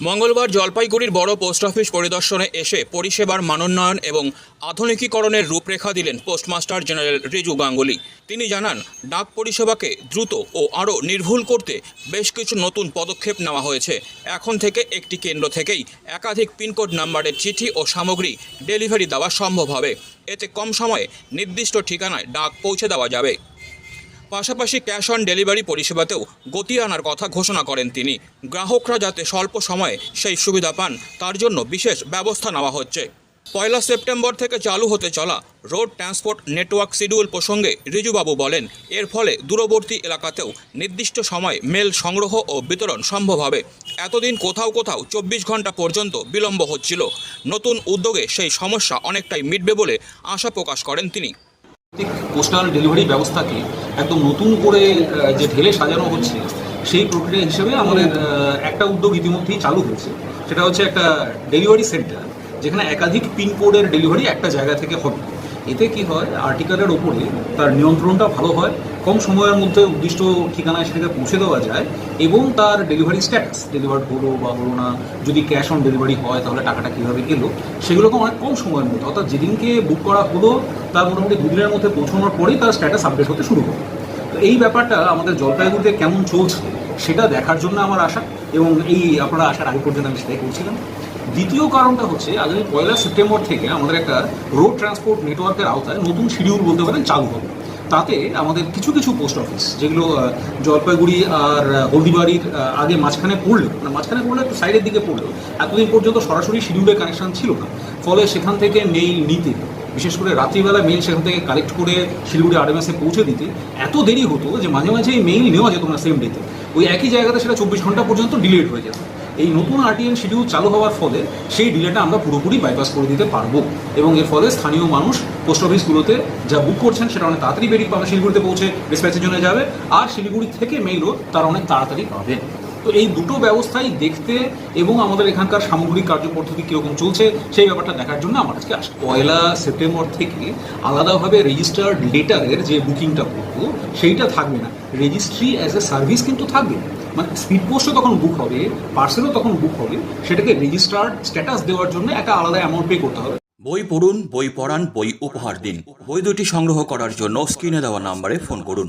মঙ্গলবার জলপাইগুড়ির বড় পোস্ট অফিস পরিদর্শনে এসে পরিষেবার মানোন্নয়ন এবং আধুনিকীকরণের রূপরেখা দিলেন পোস্টমাস্টার জেনারেল রিজু গাঙ্গুলি। তিনি জানান, ডাক পরিষেবাকে দ্রুত ও আরও নির্ভুল করতে বেশ কিছু নতুন পদক্ষেপ নেওয়া হয়েছে। এখন থেকে একটি কেন্দ্র থেকেই একাধিক পিনকোড নাম্বারের চিঠি ও সামগ্রী ডেলিভারি দেওয়া সম্ভব হবে। এতে কম সময়ে নির্দিষ্ট ঠিকানায় ডাক পৌঁছে দেওয়া যাবে। পাশাপাশি ক্যাশ অন ডেলিভারি পরিষেবাতেও গতি আনার কথা ঘোষণা করেন তিনি। গ্রাহকরা যাতে স্বল্প সময়ে সেই সুবিধা পান, তার জন্য বিশেষ ব্যবস্থা নেওয়া হচ্ছে। পয়লা সেপ্টেম্বর থেকে চালু হতে চলা রোড ট্রান্সপোর্ট নেটওয়ার্ক শিডিউল প্রসঙ্গে রিজুবাবু বলেন, এর ফলে দূরবর্তী এলাকাতেও নির্দিষ্ট সময় মেল সংগ্রহ ও বিতরণ সম্ভব হবে। এতদিন কোথাও কোথাও চব্বিশ ঘণ্টা পর্যন্ত বিলম্ব হচ্ছিল। নতুন উদ্যোগে সেই সমস্যা অনেকটাই মিটবে বলে আশা প্রকাশ করেন তিনি। পোস্টাল ডেলিভারি ব্যবস্থাকে একদম নতুন করে যে ঢেলে সাজানো হচ্ছে, সেই প্রক্রিয়া হিসেবে আমাদের একটা উদ্যোগ ইতিমধ্যেই চালু হয়েছে। সেটা হচ্ছে একটা ডেলিভারি সেন্টার যেখানে একাধিক পিনকোডের ডেলিভারি একটা জায়গা থেকে হবে। এতে কি হয় আর্টিকেলের ওপরে তার নিয়ন্ত্রণটা ভালো হয়, কম সময়ের মধ্যে উদ্দিষ্ট ঠিকানায় সেটাকে পৌঁছে দেওয়া যায় এবং তার ডেলিভারি স্ট্যাটাস ডেলিভার হলো বা হলো না, যদি ক্যাশ অন ডেলিভারি হয় তাহলে টাকাটা কীভাবে এলো, সেগুলোকে অনেক কম সময়ের মধ্যে, অর্থাৎ যেদিনকে বুক করা হলো তার মোটামুটি দুদিনের মধ্যে পৌঁছানোর পরেই তার স্ট্যাটাস আপডেট হতে শুরু করে তো এই ব্যাপারটা আমাদের জলপাইগুড়িতে কেমন চলছে, সেটা দেখার জন্য আমার আশা এবং এই আপনারা আসার আগে পর্যন্ত আমি সেটাই করছিলাম দ্বিতীয় কারণটা হচ্ছে আগামী পয়লা সেপ্টেম্বর থেকে আমাদের একটা রোড ট্রান্সপোর্ট নেটওয়ার্কের আওতায় নতুন শিডিউল বলতে পারেন চালু হবে। তাতে আমাদের কিছু কিছু পোস্ট অফিস যেগুলো জলপাইগুড়ি আর হলদিবাড়ির আগে মাঝখানে পড়লেও মানে মাঝখানে পড়লে একটু সাইডের দিকে পড়লেও এতদিন পর্যন্ত সরাসরি শিডিউলের কানেকশন ছিল না। ফলে সেখান থেকে মেইল নিতে, বিশেষ করে রাত্রিবেলা মেইল সেখান থেকে কালেক্ট করে শিলিগুড়ি আরএমএসে পৌঁছে দিতে এত দেরি হতো যে মাঝে মাঝে মেইল নেওয়া যেত না সেম ডেতে ওই একই জায়গাতে সেটা চব্বিশ ঘণ্টা পর্যন্ত ডিলেট হয়ে যেত। এই নতুন আরটিএন শিডিউল চালু হওয়ার ফলে সেই ডিলেটা আমরা পুরোপুরি বাইপাস করে দিতে পারব। এবং এর ফলে স্থানীয় মানুষ পোস্ট অফিসগুলোতে যা বুক করছেন সেটা অনেক তাড়াতাড়ি বেরিয়ে পাবে, শিলিগুড়িতে পৌঁছে ডিসপ্যাচের জন্য যাবে আর শিলিগুড়ি থেকে মেইলও তারা অনেক তাড়াতাড়ি পাবে। তো এই দুটো ব্যবস্থাই দেখতে এবং আমাদের এখানকার সামগ্রিক কার্যপদ্ধতি কীরকম চলছে সেই ব্যাপারটা দেখার জন্য আমার আজকে আসা পয়লা সেপ্টেম্বর থেকে আলাদাভাবে রেজিস্টার্ড লেটারের যে বুকিংটা করব, সেইটা থাকবে না। রেজিস্ট্রি অ্যাজ এ সার্ভিস কিন্তু থাকবে। মানে স্পিড পোস্টও তখন বুক হবে পার্সেলও তখন বুক হবে, সেটাকে রেজিস্টার্ড স্ট্যাটাস দেওয়ার জন্য একটা আলাদা অ্যামাউন্ট পে করতে হবে। বই পড়ুন, বই পড়ান, বই উপহার দিন। বই দুটি সংগ্রহ করার জন্য স্ক্রিনে দেওয়া নাম্বারে ফোন করুন।